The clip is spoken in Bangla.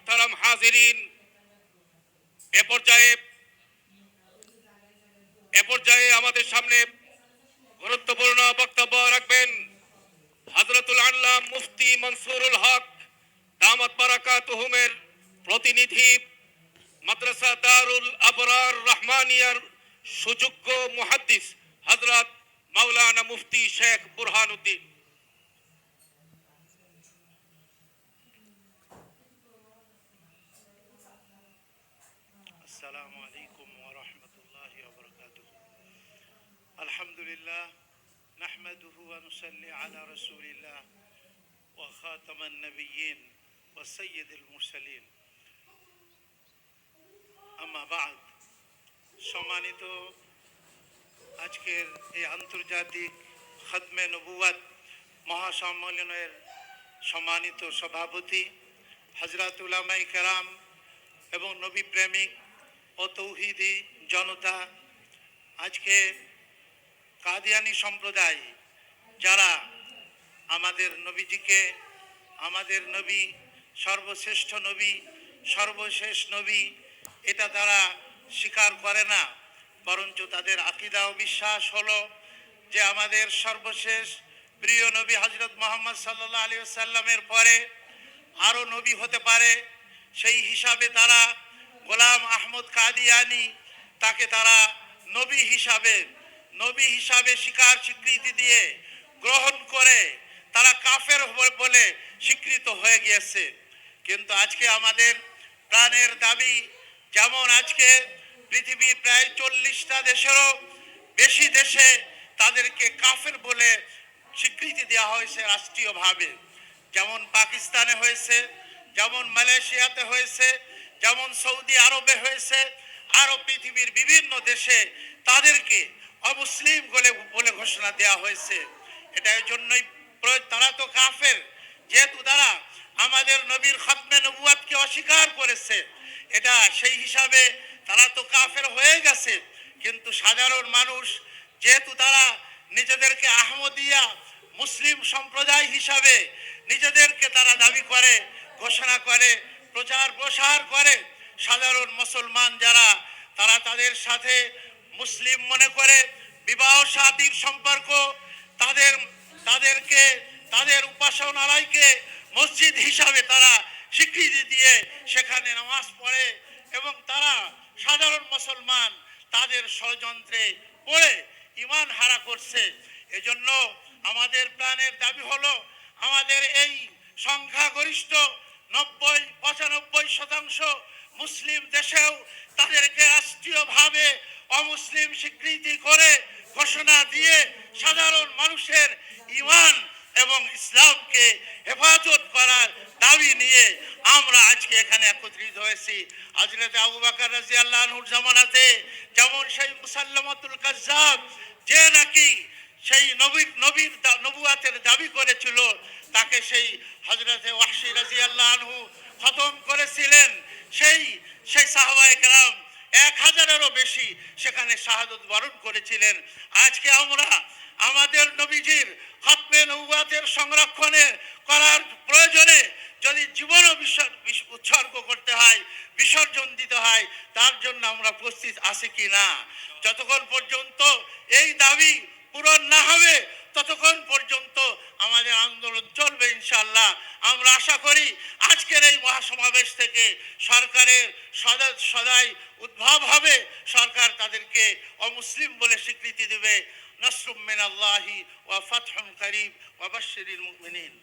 মোহতারাম হাজিরিন। এ পর্যায়ে এ পর্যায়ে আমাদের সামনে গুরুত্বপূর্ণ বক্তব্য রাখবেন হজরতুল আল্লাহ মুফতি মনসুরুল হক দামত বারাকাতুহুমের প্রতিনিধি মাদ্রাসা দারুল আবরার রহমানিয়ার সুযোগ্য মুহাদ্দিস হজরত মাওলানা মুফতি শেখ বুরহানুদ্দিন। السلام عليكم ورحمة الله وبركاته الحمد لله نحمده ونصلي على رسول الله وخاتم النبيين وسيد المرسلين أما بعد সম্মানিত আজকের এই আন্তর্জাতিক খতমে নবুয়াত মহাসম্মেলনের সম্মানিত সভাপতি হজরত উলামাই কেরাম এবং নবী প্রেমিক ও তৌহিদি জনতা, আজকে কাদিয়ানি সম্প্রদায় যারা আমাদের নবীজিকে, আমাদের নবী, সর্বশ্রেষ্ঠ নবী, সর্বশেষ নবী, এটা তারা স্বীকার করে না। বরঞ্চ তাদের আকিদা ও বিশ্বাস হলো যে আমাদের সর্বশেষ প্রিয় নবী হজরত মোহাম্মদ সাল্লাহ আলী সাল্লামের পরে আরও নবী হতে পারে। সেই হিসাবে তারা গোলাম আহমদ কাদিয়ানি, তাকে তারা নবী হিসাবে নবী হিসাবে স্বীকার স্বীকৃতি দিয়ে গ্রহণ করে তারা কাফের বলে স্বীকৃত হয়ে গিয়েছে। কিন্তু আজকে আমাদের প্রাণের দাবি যেমন আজকে পৃথিবীর প্রায় চল্লিশটা দেশেরও বেশি দেশে তাদেরকে কাফের বলে স্বীকৃতি দেওয়া হয়েছে রাষ্ট্রীয়ভাবে। যেমন পাকিস্তানে হয়েছে, যেমন মালয়েশিয়াতে হয়েছে যেমন সৌদি আরবে হয়েছে, আরও পৃথিবীর বিভিন্ন দেশে তাদেরকে অমুসলিম বলে বলে ঘোষণা দেওয়া হয়েছে। এটা জন্যই তারা তো কাফের। যেহেতু তারা আমাদের নবীর খতমে নবুয়াতকে অস্বীকার করেছে, এটা সেই হিসাবে তারা তো কাফের হয়ে গেছে। কিন্তু সাধারণ মানুষ, যেহেতু তারা নিজেদেরকে আহমদিয়া মুসলিম সম্প্রদায় হিসাবে নিজেদেরকে তারা দাবি করে, ঘোষণা করে প্রচার প্রসার করে সাধারণ মুসলমান যারা, তারা তাদের সাথে মুসলিম মনে করে বিবাহ সাদীর সম্পর্ক, তাদের, তাদেরকে, তাদের উপাসনালয়কে মসজিদ হিসাবে তারা স্বীকৃতি দিয়ে সেখানে নামাজ পড়ে এবং তারা সাধারণ মুসলমান তাদের ষড়যন্ত্রে পড়ে, ইমান হারা করছে। এজন্য আমাদের প্রাণের দাবি হলো, আমাদের এই সংখ্যাগরিষ্ঠ নব্বই, পঁচানব্বই শতাংশ মুসলিম দেশেও তাদেরকে রাষ্ট্রীয়ভাবে অমুসলিম স্বীকৃতি করে ঘোষণা দিয়ে সাধারণ মানুষের ইমান এবং ইসলামকে হেফাজত করার দাবি নিয়ে আমরা আজকে এখানে একত্রিত হয়েছি। হজরত আবু বাকর রাজি আল্লাহর জামানাতে যেমন সেই মুসাল্লামাতুল কাজ্জাব যে নাকি সেই নবী নবীর নবুয়াতের দাবি করেছিল তাকে সেই হজরতে ওয়াহশি রাজি আনহু খতম করেছিলেন। সেই সেই সাহবায়ে কেরাম এক হাজারেরও বেশি সেখানে শাহাদত বরণ করেছিলেন। আজকে আমরা আমাদের নবীজির খতমে নবুয়াতের সংরক্ষণে করার প্রয়োজনে যদি জীবনও উৎসর্গ করতে হয়, বিসর্জন দিতে হয়, তার জন্য আমরা প্রস্তুত আছি কি না? যতক্ষণ পর্যন্ত এই দাবি পূরণ না হবে ততক্ষণ পর্যন্ত আমাদের আন্দোলন চলবে ইনশাল্লাহ আমরা আশা করি আজকের এই মহাসমাবেশ থেকে সরকারের সদা সদাই উদ্ভব হবে। সরকার তাদেরকে অমুসলিম বলে স্বীকৃতি দেবে। নসরুম মিন আল্লাহি ওয়া ফাতহুম করিম ওয়া মুমিনিন।